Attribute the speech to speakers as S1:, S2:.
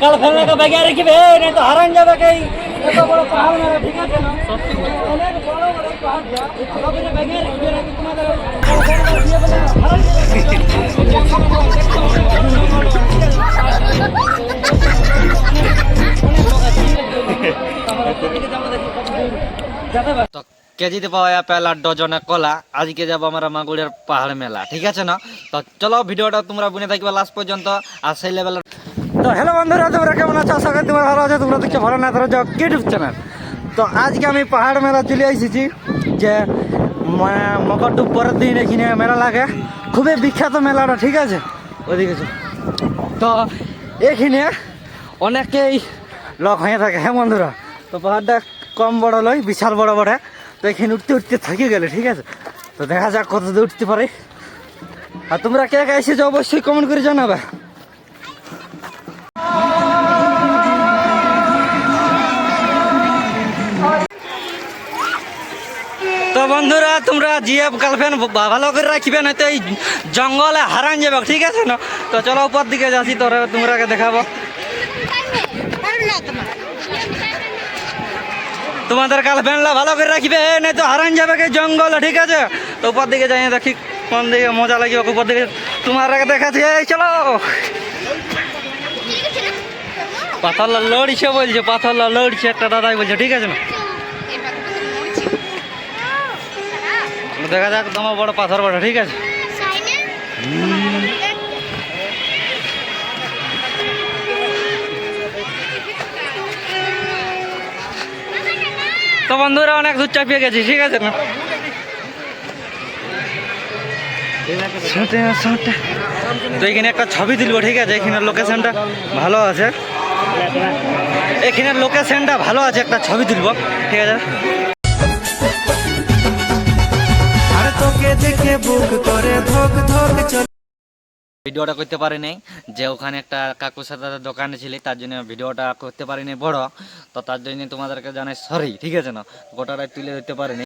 S1: কাল ফেলনাকে বেগে রেখবে না তো হারান যাবে কে এত বড় পাহাড় মেলা ঠিক আছে না? অনেক বড় বড় পাহাড় ভালো করে বেগে রেখবে না তোমাদের? ফেলনা হারান
S2: কেজিতে পাওয়া পেলা ডজনে কলা, আজকে যাব আমরা মাগুরের পাহাড় মেলা, ঠিক আছে না? তো চলো, ভিডিওটা তোমরা বুনে থাকবে লাস্ট পর্যন্ত, আর সেই লেভেলের তো হ্যালো বন্ধুরা, তোমরা কেমন আছো? আশা করি তোমরা ভালো আছো। তোমরা দেখছ ভালো না তোরা যাও ইউটিউব চ্যানেল তো আজকে আমি পাহাড় মেলা চলে এসেছি, যে ম- মকরডুব পরের দিন এখানে মেলা লাগে। খুবই বিখ্যাত মেলাটা, ঠিক আছে? ওদিকে। তো এখানে অনেকেই লক হয়ে থাকে হ্যাঁ বন্ধুরা? তো পাহাড়টা কম বড় লয় বিশাল বড় বড়। তো এখানে উঠতে উঠতে থাকি গেলে, ঠিক আছে? তো দেখা যাক কত দূর উঠতে পারে। আর তোমরা কে কে এসেছ অবশ্যই কমেন্ট করে জানাবে। বন্ধুরা, তোমরা জিএফ গার্লফ্রেন্ড ভালো করে রাখবে না তো এই জঙ্গলে হারান যাবে। ঠিক আছে না? তো চলো উপর দিকে যাচ্ছি, তোরা তোমরাকে দেখাবো। তোমাদের গার্লফ্রেন্ডরা ভালো করে রাখবে নাই তো হারান যাবে কি জঙ্গলে, ঠিক আছে? তো উপর দিকে যাই, দেখি কোন দিকে মজা লাগবে, উপর দিকে তোমার দেখাচ্ছি। এই চলো। পাথর লড়ছে বলছে পাথর লড়ছে, একটা দাদাই বলছে, ঠিক আছে না? দেখা যাক তোমার বড় পাথর বড় ঠিক আছে? তো বন্ধুরা অনেক দূর চাপিয়ে গেছি ঠিক আছে? না। তো এখানে একটা ছবি তুলবো ঠিক আছে? এখানে লোকেশনটা ভালো আছে। এখানে লোকেশনটা ভালো আছে একটা ছবি তুলবো ঠিক আছে?
S3: দেখে বুক করে, ধক ধক, চলে।
S2: ভিডিওটা করতে পারিনি, যে ওখানে একটা কাকু সাদা দোকানে ছিলি, তার জন্য ভিডিওটা করতে পারিনি, বড়। তো তার জন্য তোমাদেরকে জানাই সরি ঠিক আছে না? গোটাটা তুলে ধরতে পারিনি।